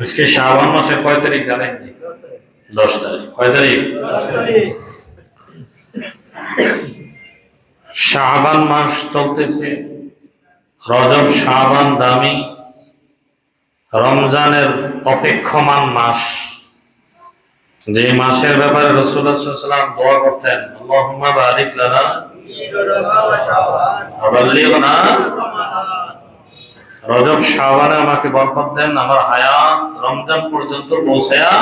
আজকে শ্রাবণ মাসের কয় তারিখ জানেন দশ তারিখ। কয় তারিখ? শাহবান মাস চলতেছে। রজব শাহবান দামি। রমজানের অপেক্ষমান মাস। যে মাসের ব্যাপারে রসুল্লাহাম দোয়া করতেন আল্লাহুম্মা বারিক লানা রজব শাহবানে আমাকে বরকত দেন, আমার হায়াত রমজান পর্যন্ত পৌঁছায়া।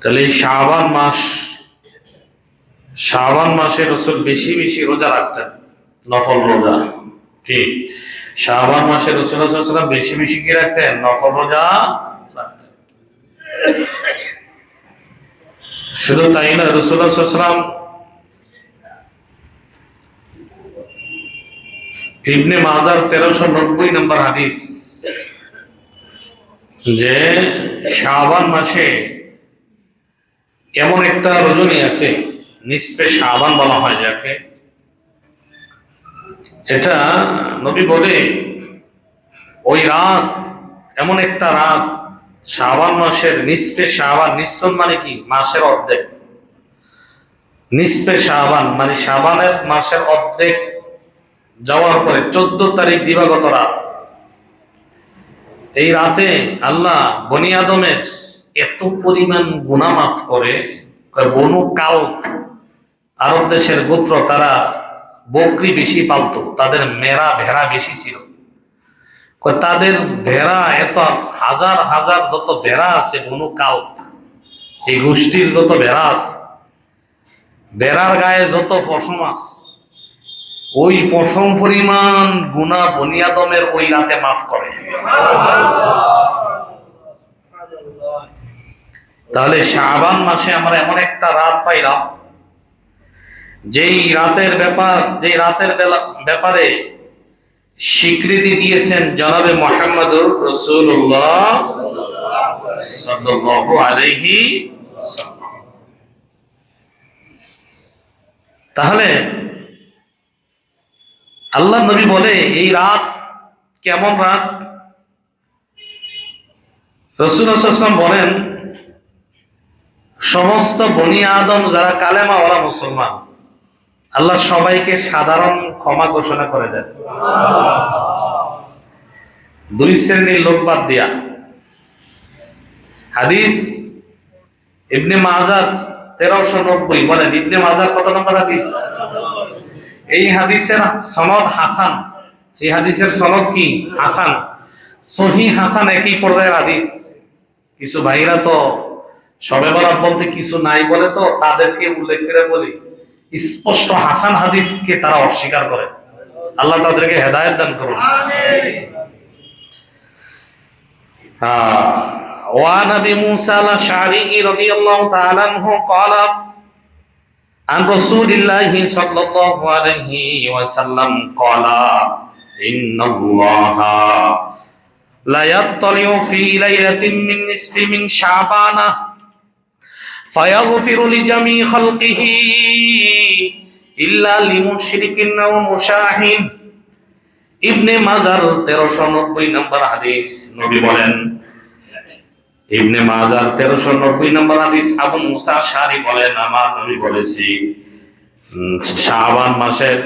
তাহলে শাহবান মাস, শাহবান মাসে রসুল বেশি বেশি রোজা রাখতেন, নফল রোজা। কি? শাহবান মাসে রসুল সাল্লাম বেশি বেশি কি রাখতেন? নফল রোজা রাখতেন। শুধু তাই না রসুল্লাহ ইবনে মাজার তেরোশো নব্বই নম্বর হাদিস, যে শাহবান মাসে এমন একটা রজনী আছে শাহবান বলা হয় যাকে। এটা নবী বলে, ওই রাত, এমন একটা রাত শাহবান মাসের নিষ্পে শাহবান নিঃসন মানে কি? মাসের অর্ধেক। নিষ্পে শাহবান মানে শাহবানের মাসের অর্ধেক যাওয়ার পরে চোদ্দ তারিখ দিবাগত রাত। এই রাতে আল্লাহ বনি আদমের এত পরিমাণ গুণা মাফ করে বনু কাল আরব দেশের গোত্র, তারা বকরি বেশি পালত, তাদের মেরা ভেড়া বেশি ছিল। তাদের ভেড়া এত, হাজার হাজার যত ভেড়া আছে, বনু কাল এই গোষ্ঠীর যত ভেড়া আছে, ভেড়ার গায়ে যত পশম আছে ওই পশম পরিমাণ গুণা বনিয়াদমের ওই রাতে মাফ করে। তাহলে শাবান মাসে আমরা এমন একটা রাত পাইলাম, যেই রাতের ব্যাপার, যেই রাতের ব্যাপারে স্বীকৃতি দিয়েছেন জনাবে মোহাম্মদুর রসুল্লাহ তাহলে আল্লাহ নবী বলে, এই রাত কেমন রাত? রসুল আসলাম বলেন, সমস্ত বনি আদম যারা কালেমা, ওরা মুসলমান। আল্লাহ সবাইকে সাধারণ ক্ষমা ঘোষণা করে দেন। দুই শ্রেণির লোক বাদ দিয়া। হাদিস ইবনে মাজার তেরোশো নব্বই। বলেন, ইবনে মাজার কত নম্বর হাদিস? এই হাদিসের সনদ হাসান এই হাদিসের সনদ কি হাসান সহি হাসান একই পর্যায়ের হাদিস কিছু ভাইরা তো সবে বরাত বলতে কিছু নাই বলে তো তাদেরকে উল্লেখ করে বলি স্পষ্ট হাসান হাদিসকে তারা অস্বীকার করে আল্লাহ তাদেরকে হেদায়ত দান করুন آه. وعن ابي موسى الاشعري رضي الله تعالى عنه قال عن رسول الله صلى الله عليه وسلم قال ان الله لا يطلع في ليله من نصف من شعبان فيغفر لجميع خلقه الا لمشرك او مشاهد ইবনে মাজার তেরোশো নব্বই নম্বর হাদিস নবী বলেন ইবনে মাজার তেরোশো নব্বই নম্বর হাদিস আবু মুসা শারি বলেন, আমার নবী বলেছি শাহবান মাসের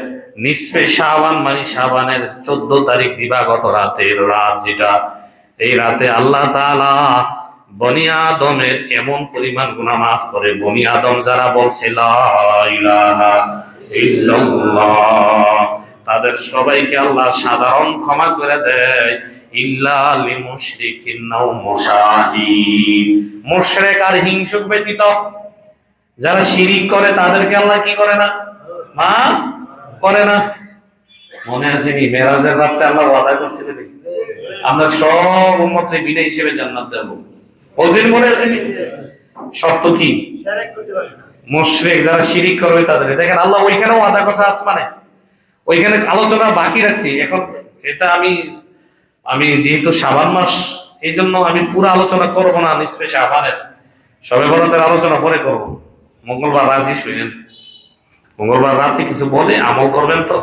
নিসপে শাহবান মানে শাহবানের চোদ্দ তারিখ দিবাগত রাতের রাত যেটা, এই রাতে আল্লাহ তাআলা বনি আদমের এমন পরিমাণ গুনাহ মাফ করে। বনি আদম যারা বলছে তাদের সবাইকে আল্লাহ সাধারণ ক্ষমা করে দেয়। হিংসুক ব্যতীত যারা শিরিক করে, তাদেরকে আল্লাহ কি করে না? করে না। মনে আছে নি মেরাজের রাতে আল্লাহ আমরা সব বিনা হিসেবে জান্নাত দেব। ওজির মনে শর্ত কি? মুশরিক যারা শিরিক করবে তাদের দেখেন, আল্লাহ ওইখানেও আসমানে। ওইখানে আলোচনা বাকি রাখছি। এখন এটা আমি আমি যেহেতু সাবান মাস এই জন্য আমি পুরো আলোচনা করব না নিষ্পে সাবানের সবে বরাতের আলোচনা পরে করব। মঙ্গলবার রাতই শুনেন মঙ্গলবার রাতে কিছু বলে আমল করবেন তো?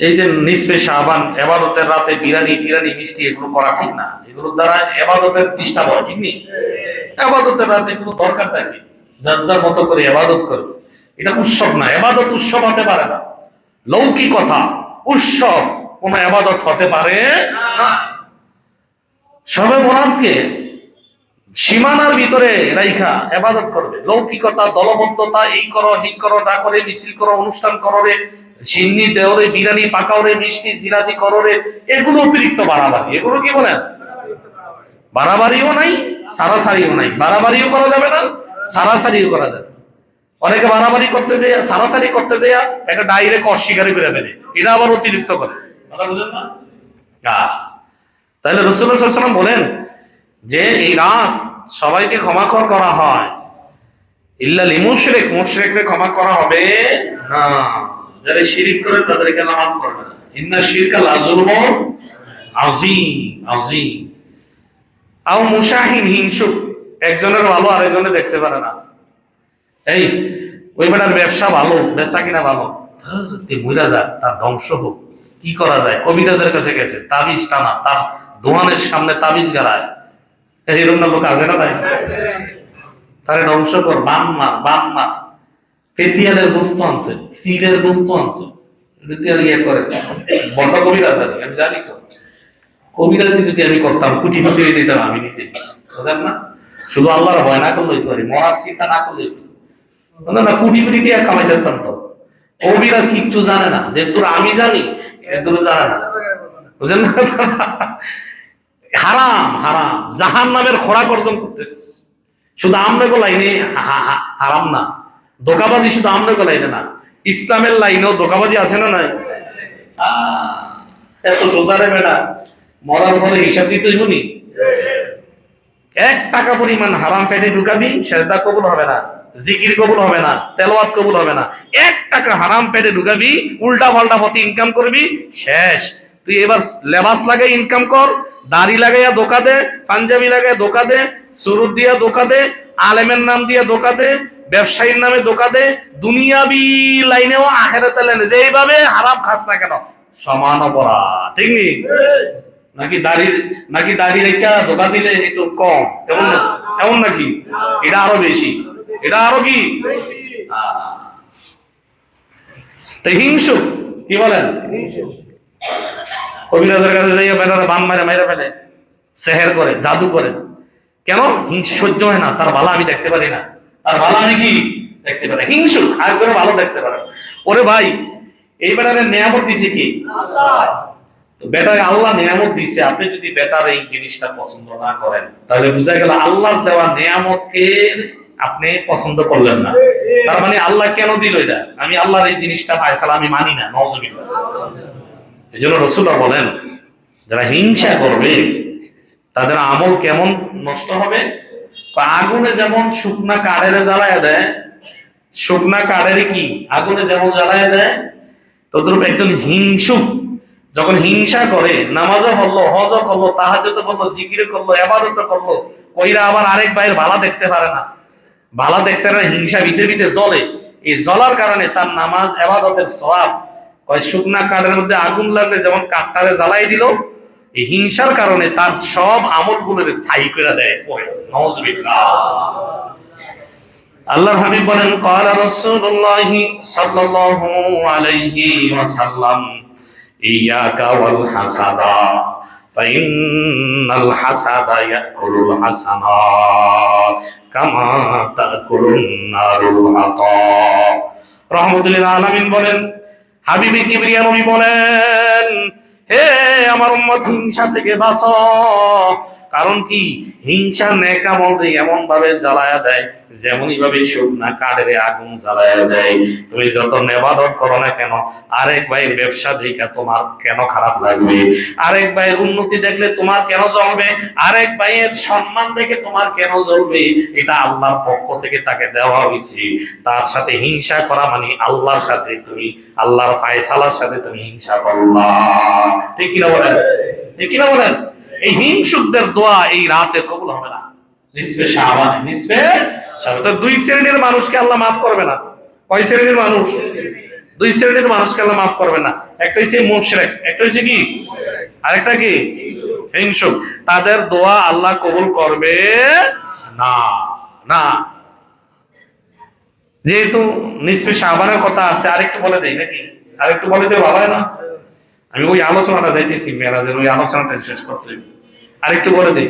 এই যে নিসবে শাহবান এবাদতের রাতে বিরানি, টিরানি, মিষ্টি, এগুলো করা ঠিক না। এগুলোর দ্বারা এবাদতের চেষ্টা হয় ঠিক নেই? এবাদতের রাতে কোনো দরকার থাকে? যার যার মতো করে এবাদত করবে এটা উৎসব না, এবাদত উৎসব হতে পারে না। লৌকিকতা, উৎসব। কোন এবাদত হতে পারে সবে বরাতকে সীমানার ভিতরে রাইখা এবাদত করবে। লৌকিকতা, দলবদ্ধতা, এই করো হিং করো, না করে, মিছিল করো, অনুষ্ঠান করো রে, সিন্নি দেওরে বিরিয়ানি পাকাও রে, মিষ্টি জিরাজি করো রে, এগুলো অতিরিক্ত বাড়াবাড়ি। এগুলো কি বলেন? বাড়াবাড়িও নাই, সারাসারিও নাই। বাড়াবাড়িও করা যাবে না, সারাসারিও করা যাবে অনেকে বাড়াবাড়ি করতে যায় সারাসারি করতে যায় একটা ডাইরেক্ট অস্বীকারই করে ফেলে। এটা আবার অতিরিক্ত করে। তাহলে রসুল্লাহাম বলেন যে এই রাত সবাইকে ক্ষমা কর হয়। ইল্লাল মুশরিক মুশরিককে ক্ষমা করা হবে না। যারা শিরিক করে তাদেরকে মাফ করবে না। আও একজনের ভালো দেখতে পারে না। এই, ওই ব্যবসা ভালো, বেচা কিনা ভালো। তুই যা, তার ধ্বংস হোক। কি করা যায়? কবিরাজের কাছে গেছে, তাবিজ টানা, তার দোয়ানের সামনে তাবিজ গাড়ায় এইরকম লোক আছে না তাই? তারে ধ্বংস কর, বান মার বান মার। পেতিয়ালের বস্তু আনছে, সিলের বস্তু আনছে। ইয়ে করে। বন্ধ আমি জানি তো। কবিরাজি যদি আমি করতাম, কুটি কুটি হয়ে আমি নিজে। বুঝলেন না? শুধু আল্লাহর ভয় না করলে হইতে পারি মরার চিন্তা না করলে হইতো না? কুটি কুটি দিয়ে কামাই যেতাম তো। কবিরাজ কিচ্ছু জানে না যে তোর আমি জানি এ তোর না বুঝলেন না? হারাম হারাম। জাহান নামের অর্জন করতেছে। শুধু লাইনে হারাম না। দোকাবাজি শুধু লাইনে না। ইসলামের লাইনেও দোকাবাজি আছে না নাই? এত সোজা রে বেটা। মরার পরে হিসাব দিতে শুনি এক টাকা পরিমাণ হারাম পেটে ঢুকাবি, সেজদা কবুল হবে না। জিকির কবুল হবে না, তেলাওয়াত কবুল হবে না। এক টাকা হারাম পেটে ঢুকাবি উল্টা পাল্টা পথে ইনকাম করবি, শেষ। তুই এবার লেবাস লাগাই ইনকাম কর, দাড়ি লাগাইয়া দোকা দে, পাঞ্জাবি লাগাই দোকা দে, সুরুত দিয়া দোকা দে, আলেমের নাম দিয়ে দোকা দে, ব্যবসায়ীর নামে দোকা দে, দুনিয়াবি লাইনেও আখেরাতে লাইনে যেইভাবে হারাম খাস না কেন, সমান অপরাধ। ঠিক নি? নাকি দাড়ি নাকি দাড়ি রেখা ধোকা দিলে একটু কম এমন এমন নাকি? এটা আরও বেশি। এটা আরও কি? হিংসু, কি বলেন? কবিরাজের কাছে যাইয়া বেটারা বান মারে মাইরা ফেলে, সেহের করে, জাদু করে। কেন? হিংসা সহ্য হয় না, তার ভালো আমি দেখতে পারি না। তার ভালো আমি কি দেখতে পারি হিংসু, আরেকজনের ভালো দেখতে পারে ওরে ভাই, এই বেটারে নিয়ামত দিছে কি? তো আল্লাহ নিয়ামত দিছে, আপনি যদি বেটার এই জিনিসটা পছন্দ না করেন, তাহলে বুঝা গেল আল্লাহ দেওয়া নিয়ামতকে আপনি পছন্দ করলেন না। তার মানে আল্লাহ কেন দিল এটা? আমি আল্লাহর এই জিনিসটা ফায়সালা আমি মানি না নজবিল্লাহ এই জন্য রসুল্লাহ বলেন, যারা হিংসা করবে, তাদের আমল কেমন নষ্ট হবে? আগুনে যেমন শুকনা কাঠের জ্বালায় দেয়, শুকনা কাঠের কি? আগুনে যেমন জ্বালায় দেয়, তদ্রূপ একজন হিংসুক যখন হিংসা করে, নামাজও করল হজও করল তাহাজও করল, জিকির করল এবাদত করল, কইরা আবার আরেক ভাইয়ের ভালা দেখতে পারে না। ভালা দেখতে না, হিংসা ভিতরে ভিতরে জ্বলে। এই জ্বলার কারণে তার নামাজ এবাদতের সওয়াব কয় শুকনা কাঠের মধ্যে আগুন লাগলে যেমন কাঠটারে জ্বালাই দিল এই হিংসার কারণে তার সব আমলগুলো ছাই করে দেয় আল্লাহর হাবিব বলেন ক্বালা রাসূলুল্লাহ ফাইন্নাল الحسد يأكل الحسنات كما تأكل النار العطاء রহমতুল্লিল আলামিন বলেন, হাবিবি কিবরিয়া নবী বলেন, হে আমার উম্মত, হিংসা থেকে বাঁচো। কারণ কি? হিংসা নেকামল এমন ভাবে জ্বালায়া দেয় যেমনই ভাবে শুকনা কাঠের আগুন জ্বালায়া দেয়। তুমি যত নেবাদত করো না কেন, আরেক ভাইয়ের ব্যবসা দেখে তোমার কেন খারাপ লাগবে? আরেক ভাইয়ের উন্নতি দেখলে তোমার কেন জ্বলবে আরেক ভাইয়ের সম্মান দেখে তোমার কেন জ্বলবে এটা আল্লাহর পক্ষ থেকে তাকে দেওয়া হয়েছে। তার সাথে হিংসা করা মানে আল্লাহর সাথে তুমি, আল্লাহর ফায়সালার সাথে তুমি হিংসা করলা ঠিক কিনা বলেন? ঠিক কিনা বলেন? এই হিংসুকদের দোয়া এই রাতে কবুল হবে না। দুই শ্রেণির মানুষকে আল্লাহ মাফ করবে না। কয় শ্রেণির মানুষ? দুই শ্রেণির মানুষকে আল্লাহ মাফ করবে না। একটা হচ্ছে মুশরিক, একটা হচ্ছে কি? আরেকটা কি? হিংসুক। তাদের দোয়া আল্লাহ কবুল করবে না না। যেহেতু নিসফে শাহবানের কথা আছে, আরেকটু বলে দেই নাকি? আরেকটু বলে দেয় হয় না? আমি ওই আলোচনাটা যাইতেছি মেয়েরাজের, ওই আলোচনাটা শেষ করতে। আরেকটু বলে দিই।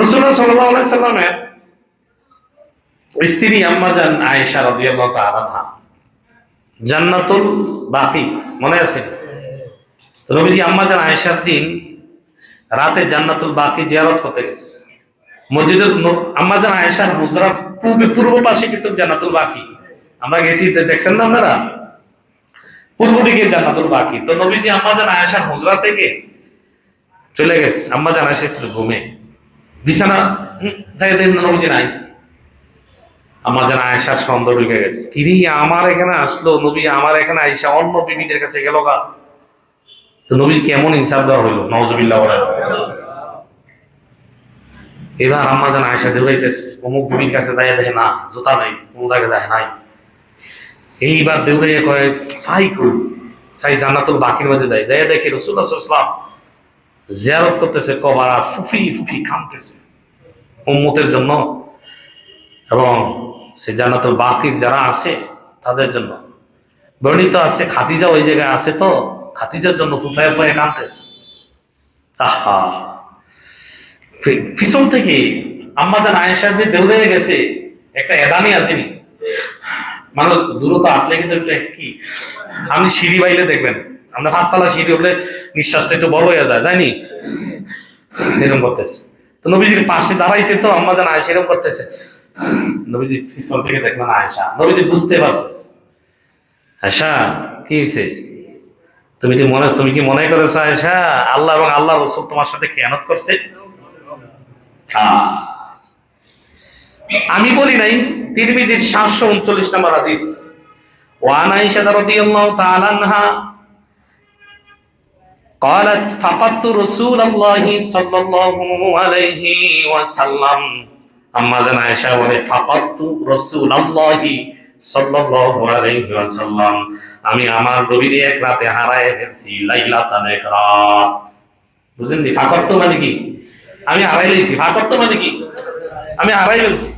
রসুল্লাহ সাল্লাহ সাল্লামের স্ত্রী আম্মাজান আয়েশা রাদিয়াল্লাহু তাআলা জান্নাতুল বাকি, মনে আছে? তো নবীজি আম্মাজান আয়েশার দিন রাতে জান্নাতুল বাকি জিয়ারত করতে গেছে। মসজিদের আম্মাজান আয়েশার হুজরা পূর্ব পূর্ব পাশে কিন্তু জান্নাতুল বাকি। আমরা গেছি, দেখছেন না আপনারা? পূর্ব দিকে জান্নাতুল বাকি। তো নবীজি আম্মাজান আয়েশার হুজরা থেকে চলে গেছে। আম্মাজান আয়েশা ছিল ঘুমে। বিছানা যাই দেন নবীজি নাই। আমার যেন আয়েশার সন্দেহ ঢুকে গেছে। কিরি আমার এখানে আসলো? নবী, আমার এখানে আয়েশা, অন্য বিবিদের কাছে গেল গা। তো নবী কেমন ইনসাফ দেওয়া হইল নজবিল্লাহ এবার আম্মা যেন আয়েশা দেউড়াইতেছে অমুক বিবির কাছে যাই দেখে না, জোতা নাই অমুক আগে যায় নাই। এইবার দেউড়াইয়া কয় কই? সাই জান্নাতুল বাকির মধ্যে যাই। যাই দেখি রসুল্লাহ সাল্লাম জিয়ারত করতেছে, কবার ফুফি ফুফি কামতেছে উম্মতের জন্য এবং এই জান্নাতুল বাকির যারা আছে তাদের জন্য। বর্ণিত আছে খাতিজা ওই জায়গায় আছে তো খাতিজার জন্য ফুফায় ফুফায় কানতেছে আহা! পিছন থেকে আম্মা জান আয়েশা যে দেউড়ে গেছে, একটা এদানি আসেনি মানে দূরত্ব আটলে কিন্তু কি? আপনি সিঁড়ি বাইলে দেখবেন, আমরা পাঁচতলা সিঁড়ি উঠলে নিঃশ্বাসটা একটু বড় হয়ে যায় জানি এরকম করতেছে। তো নবীজির পাশে দাঁড়াইছে তো, আম্মা জান আয়েশা এরকম করতেছে। নবীজি পিছন থেকে দেখলেন আয়েশা। নবীজি বুঝতে পারছে। আয়েশা, কি হয়েছে তুমি কি মনে, তুমি কি মনে করেছ আয়েশা? আল্লাহ এবং আল্লাহ রসুল তোমার সাথে খেয়ানত করছে? আহ। আমি বলি নাই তিরমিজির সাতশো উনচল্লিশ নম্বর হাদিস ওয়ান আয়েশা রাদিয়াল্লাহু তাআলা আনহা قالت فقدت رسول الله صلى الله عليه وسلم আম্মা জান আয়েশা বলে ফাকাতু রাসূলুল্লাহি সাল্লাল্লাহু আলাইহি ওয়াসাল্লাম আমি আমার নবীর এক রাতে হারায় ফেলছি লাইলাতান এক রাত বুঝলেন নি ফাকাতু মানে কি আমি হারাই লইছি ফাকাতু মানে কি আমি হারাই ফেলছি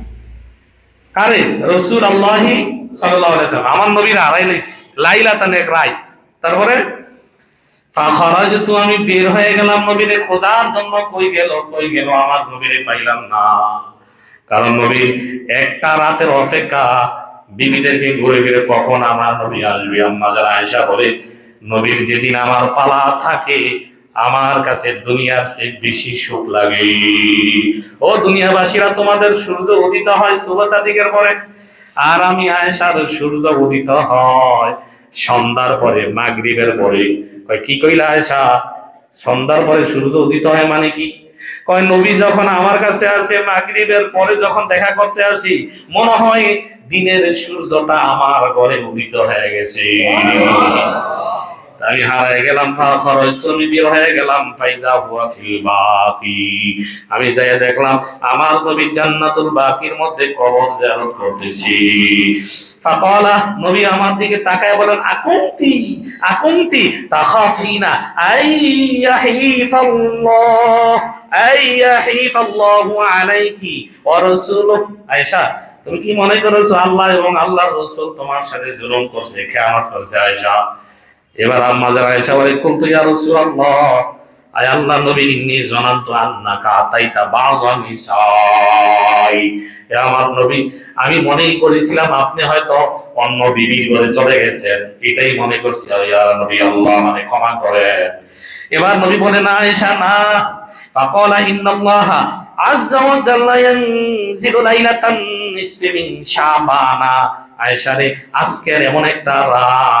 কারে? রসুল আল্লাহি ওয়াসাল্লাম আমার নবীর হারাই লইছি। লাইলাতান এক রাত। তারপরে, ফাখারাজতু, আমি বের হয়ে গেলাম নবীরে। খোঁজার জন্য কই গেল কই গেল, আমার নবীরে পাইলাম না। কারণ নবী একটা রাতের অপেক্ষা বিবিদেরকে ঘুরে ফিরে কখন আমার নবী আসবে? আম্মা আয়সা বলে, নবীর যেদিন আমার পালা থাকে আমার কাছে দুনিয়ার চেয়ে বেশি সুখ লাগে। ও দুনিয়াবাসীরা, তোমাদের সূর্য উদিত হয় শুভ সাদিকের পরে, আর আমি আয়েশার সূর্য উদিত হয় সন্ধ্যার পরে, মাগরিবের পরে। কয়, কি কইলা আয়েশা? সন্ধ্যার পরে সূর্য উদিত হয় মানে কি? কয়, নবী যখন আমার কাছে আসে, মাগরিবের পরে যখন দেখা করতে আসি, মনে হয় দিনের সূর্যটা আমার ঘরে উদিত হয়ে গেছে। আমি হারাই গেলাম খরচ তো বের হয়ে গেলাম, ফাইদা হুয়া ফিল বাকি। আমি যাই দেখলাম, আমার নবী জান্নাতুল বাকির মধ্যে কবর জিয়ারত করতেছি। ফাকালা, নবী আমার দিকে তাকায় বলেন, আকুন্তি আকুন্তি, তাখাফিনা আইয়াহিফাল্লাহ আইয়াহিফাল্লাহু আলাইকি ওয়া রাসূলুহু আয়েশা, তুমি কি মনে করেছ, আল্লাহ এবং আল্লাহর রাসূল তোমার সাথে জুলুম করছে খেয়ানত করছে, আয়েশা? এবার আম্মা যারা আয়েশা আয় আল্লাহ নবী আমার নবী, আমি মনেই করেছিলাম আপনি হয়তো অন্য বিবির চলে গেছেন। এটাই মনে করছি নবী আল্লাহ মানে ক্ষমা করেন। এবার নবী বলে, না আয়েশা, না। ফাকালা, ইন্নাল্লাহা আযজা ওয়া জাল্লা ইয়ানজিলু লাইলাতান নিসফি মিন শাবানা। আয়েশা রে, আজকের এমন একটা রাত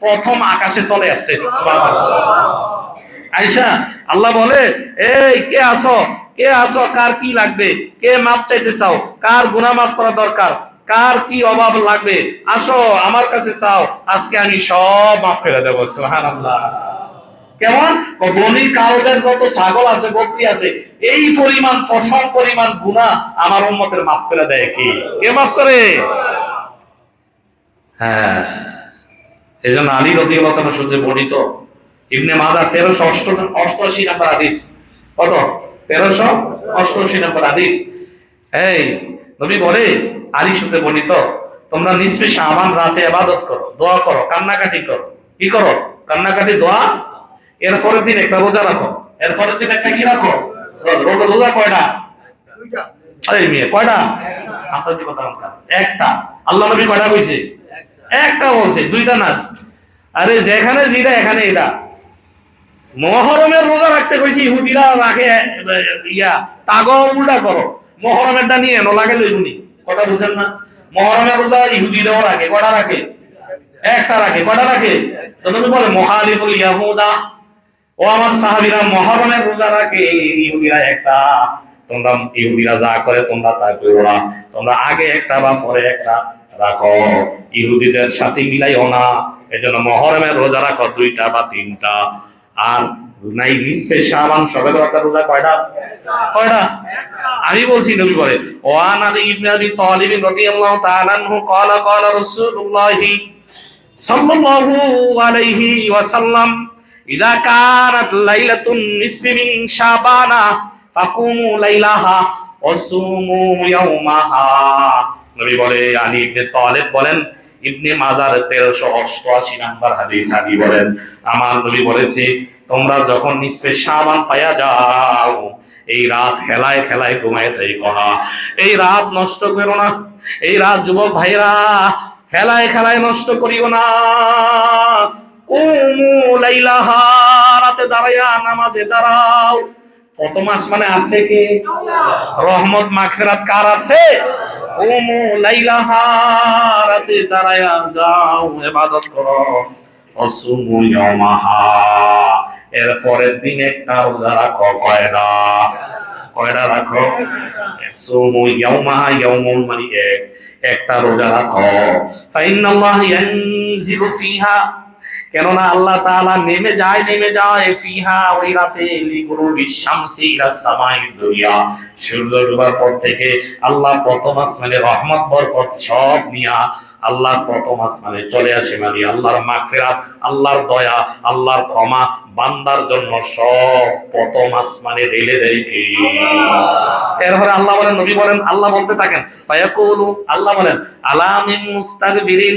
প্রথম আকাশে চলে আসছে। আইসা আল্লাহ বলে, এই, কে আসো কে আসো কার কি লাগবে? কে মাপ চাইতে চাও? কার গুনাহ মাফ করা দরকার? কার কি অভাব লাগবে? আসো, আমার কাছে চাও। আজকে আমি সব মাফ করে দেবো। সুবহানাল্লাহ। কেমন? ও বনি কালবের যত ছাগল আছে, বকরি আছে, এই পরিমাণ ফসল পরিমাণ গুণা আমার উম্মতের মাফ করে দেয় কি? কে মাফ করে? হ্যাঁ। এই জন্য আলী রদি আল্লাহ সূর্যে বর্ণিত ইবনে মাজা তেরোশো অষ্ট অষ্টআশি নাম্বার হাদিস। কত? তেরোশো অষ্টআশি নাম্বার হাদিস। এই নবী বলে আলী সূত্রে বর্ণিত তোমরা নিষ্পে সাবান রাতে আবাদত করো দোয়া করো কান্নাকাটি করো। কি করো? কান্নাকাটি দোয়া? এর পরের দিন একটা রোজা রাখো। এর পরের দিন একটা কি রাখো? রোজা কয়টা? আরে মেয়ে কয়টা? আন্তাজি কথা একটা। আল্লাহ নবী কয়টা কইছে? একটা বলছে, দুইটা না। আরে যেখানে যেটা, এখানে এটা। মহরমের রোজা রাখতে কইছি, ইহুদিরা রাখে ইয়া তাগ উল্টা করো। মহরমেরটা নিয়ে এনো, লাগে লইবুনি কথা বুঝেন না? মহরমের রোজা ইহুদিরাও রাখে, কটা রাখে? একটা রাখে, কটা রাখে? তো বলে, মহালিফুল ইয়াহুদা। ও আমার সাহাবীরা মহরমের রোজা রাখে, ইহুদিরা একটা। তোমরা ইহুদিরা যা করে, তোমরা তা করো না। তোমরা আগে একটা বা পরে একটা। রাখো। ইহুদিদের সাথে মিলাইও না। এই জন্য মহরমের রোজা রাখো দুইটা বা তিনটা। আর নাই নিসফে শাবান, সবে একটা রোজা কয়টা? কয়টা? আমি বলছি নবী বলে, ওয়ান আলী ইবনে আবি তালিব রাদিয়াল্লাহু তাআলা আনহু ক্বালা ক্বালা রাসূলুল্লাহি সাল্লাল্লাহু আলাইহি ওয়াসাল্লাম মিন শাবানা, ফাকুমু লাইলাহা ওয়াসুমু ইয়াওমাহা নবী বলে আলী ইবনে তালিব বলেন ইবনে মাজার তেরোশো অষ্টআশি নাম্বার হাদিস আলী বলেন। আমার নবী বলেছে তোমরা যখন নিষ্পে সাবান পাইয়া যাও এই রাত খেলায় খেলায় ঘুমায় তাই করা এই রাত নষ্ট করো না এই রাত যুবক ভাইরা খেলায় খেলায় নষ্ট করিও না। রাতে দাঁড়াইয়া নামাজে দাঁড়াও। কত মাস মানে আছে কি? রহমত মাগফিরাত কার আছে? কুমু লাইলাহা রাতে দাঁড়াইয়া যাও, ইবাদত করো। অসুমু ইয়ামাহা এর পরের দিন একটা রোজা রাখো কয়টা কয়টা রাখো? সুমু ইয়াউমাহা ইয়াউমুন মানে এক একটা রোজা রাখো। ফাইনাল্লাহ ইয়ানজিলু ফিহা। কেননা আল্লাহ তাআলা নেমে যায় নেমে যায়, ফিহা ওই রাতে সূর্য ডোবার পর থেকে আল্লাহ প্রথম আসমানে রহমত, বরকত সব নিয়া আল্লাহ প্রথম আসমানে চলে আসে মানে আল্লাহর মাগফিরাত, আল্লাহর দয়া, আল্লাহর ক্ষমা বান্দার জন্য সব প্রথম আসমানে ঢেলে দেয় এরপরে আল্লাহ বলেন, নবী বলেন, আল্লাহ বলতে থাকেন, ফায়াকুলু, আল্লাহ বলেন আলামিন মুস্তাগফিরিন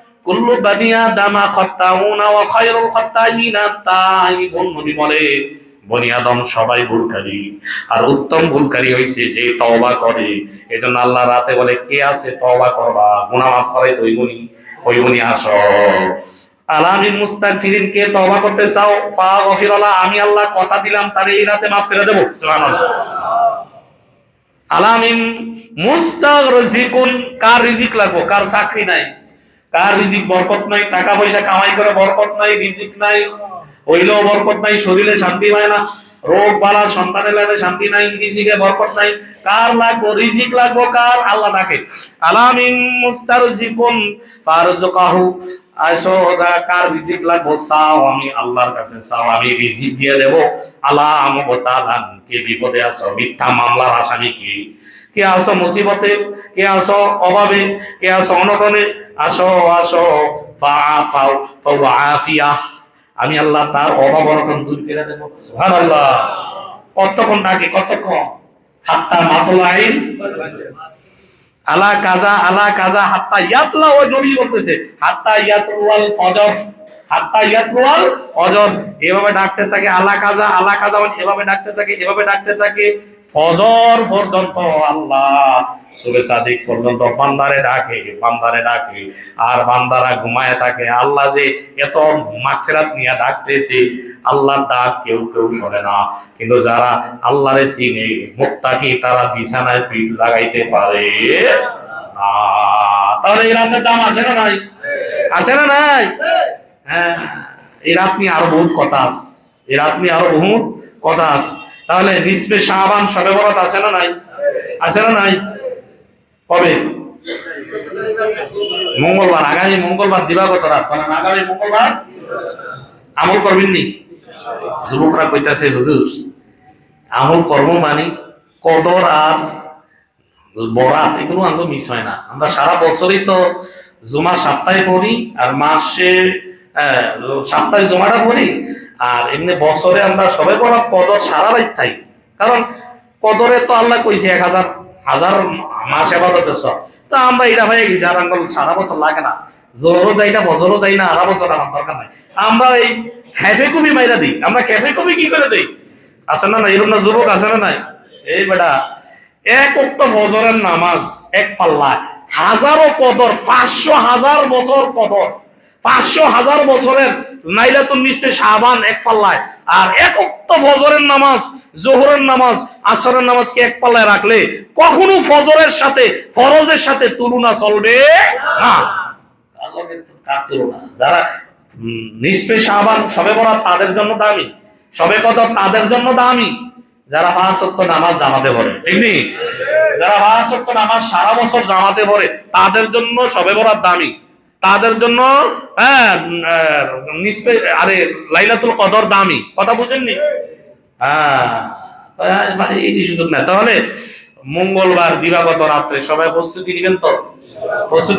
কুল্লু বানি আদামা খাত্তাউনা ওয়া খায়রুল খাত্তাইনা তাইবুন, নবী বলে, বনি আদম সবাই ভুলকারী। আর উত্তম ভুলকারী হইছে যে তওবা করে। এজন্য আল্লাহ রাতে বলে, কে আছে তওবা করবা? গুনাহ মাফ করাই তো ওই গুনি ওই গুনি আসো আলামিন মুস্তাগফিরিন, কে তওবা করতে চাও? ফা গফিরাল্লাহ, আমি আল্লাহ কথা দিলাম, তারে এই রাতে মাফ করে দেব। সুবহানাল্লাহ। আলামিন মুস্তাগরিজিকুন কার রিজিক লাগবো? কার চাকরি নাই? কার রিজিক বরকত নাই টাকা পয়সা কামাই করে বরকত নাই, রিজিক নাই, হইলেও বরকত নাই, শরীরে শান্তি হয় না, রোগ বালা সন্তানের লাগে শান্তি নাই, রিজিকে বরকত নাই, কার লাগবো, রিজিক লাগবো কার? আল্লাহ ডাকে আলামিন মুস্তারজিকুন ফারজুকাহু আইসো ওটা কার রিজিক লাগবো, চাও আমি আল্লাহর কাছে, চাও আমি রিজিক দিয়ে দেব। আল্লাহ আমতালান কে বিপদে আছো? মিথ্যা মামলার আসামি কি? কে আসো মুসিবতে? কে আসো অভাবে? কে আসো অনটনে? আসো আসো। ফাআফিয়া আমি আল্লাহ তার অভাব অনটন দূর করে দেব। সুবহানাল্লাহ। কতক্ষণ ডাকে কতক্ষণ? হাত্তা মাতলাইন। আলা কাজা আলা কাজা, হাত্তা ইয়াতলা ওই নবী বলতেছে, হাত্তা ইয়াতলাল ফজর। হাত্তা ইয়াতওয়াল ফজর। এভাবে ডাকতে থাকে, আলা কাজা আলা কাজা মানে এভাবে ডাকতে থাকে, এভাবে ডাকতে থাকে। ফজর পর্যন্ত আল্লাহ সুবে সাদিক পর্যন্ত বান্দারে ডাকে বান্দারে ডাকে। আর বান্দারা ঘুমায় থাকে। আল্লাহ যে এত মাগফিরাত নিয়ে ডাকতেছে, আল্লাহর ডাক কেউ কেউ শোনে না। কিন্তু যারা আল্লাহরে চিনে, মুত্তাকি, তারা বিছানায় পিঠ লাগাইতে পারে না। তাহলে এই রাতের দাম আছে না নাই? আছে না নাই? হ্যাঁ এই রাত নিয়ে আরও বহুত কথা আছে। এই রাত নিয়ে আরও বহুত কথা আছে। তাহলে নিসবে শাহবান সবে বরাত আছে না নাই? আছে না নাই? কবে? মঙ্গলবার, আগামী মঙ্গলবার দিবাগত রাত? মানে আগামী মঙ্গলবার? আমল করবেন নি যুবকরা কইতাছে, হুজুর, আমল কর্ম মানে কদর আর বরাত, এগুলো আমরা মিস হয় না। আমরা সারা বছরই তো জুমা সপ্তাহে পড়ি, আর মাসে সপ্তাহে জুমাটা পড়ি আর এমনি বছরে আমরা সবাই বরাত কদর সারা রাত থাকি কারণ কদরে তো আল্লাহ কইছে এক হাজার হাজার মাস এবাদতের সব তা আমরা এটা হয়ে গেছি, আর আঙ্গল সারা বছর লাগে না। জোরও যাই না বছরও যাই না আড়া বছর আমার দরকার নাই। আমরা এই হ্যাফে কবি মাইরা দিই। আমরা ক্যাফে কবি কি করে দিই? আছে না না এরকম না যুবক আছে না নাই? এই বেটা, এক উক্ত ফজরের নামাজ এক পাল্লা। হাজারো কদর, পাঁচশো হাজার বছর কদর। পাঁচশো হাজার বছরের নাইলাতুন নিস্তে শাহবান এক পাল্লায়। আর এক ফজরের নামাজ, জোহরের নামাজ, আসরের নামাজকে এক পাল্লায় রাখলে কখনো ফজরের সাথে, ফরজের সাথে তুলনা চলবে না। যারা নিসফে শাহবান সবে বরাত তাদের জন্য দামি, সবে কদর তাদের জন্য দামি। যারা পাঁচ নামাজ জামাতে পড়ে, ঠিক নেই? যারা পাঁচ সত্য নামাজ সারা বছর জামাতে পড়ে, তাদের জন্য সবে বরাত দামি। তাদের জন্য হ্যাঁ আরে লাইলাতুল কদর দামি। কথা বুঝেননি? হ্যাঁ আহ, এই সুযোগ না। তাহলে মঙ্গলবার দিবাগত রাত্রে সবাই প্রস্তুতি নিবেন তো? প্রস্তুতি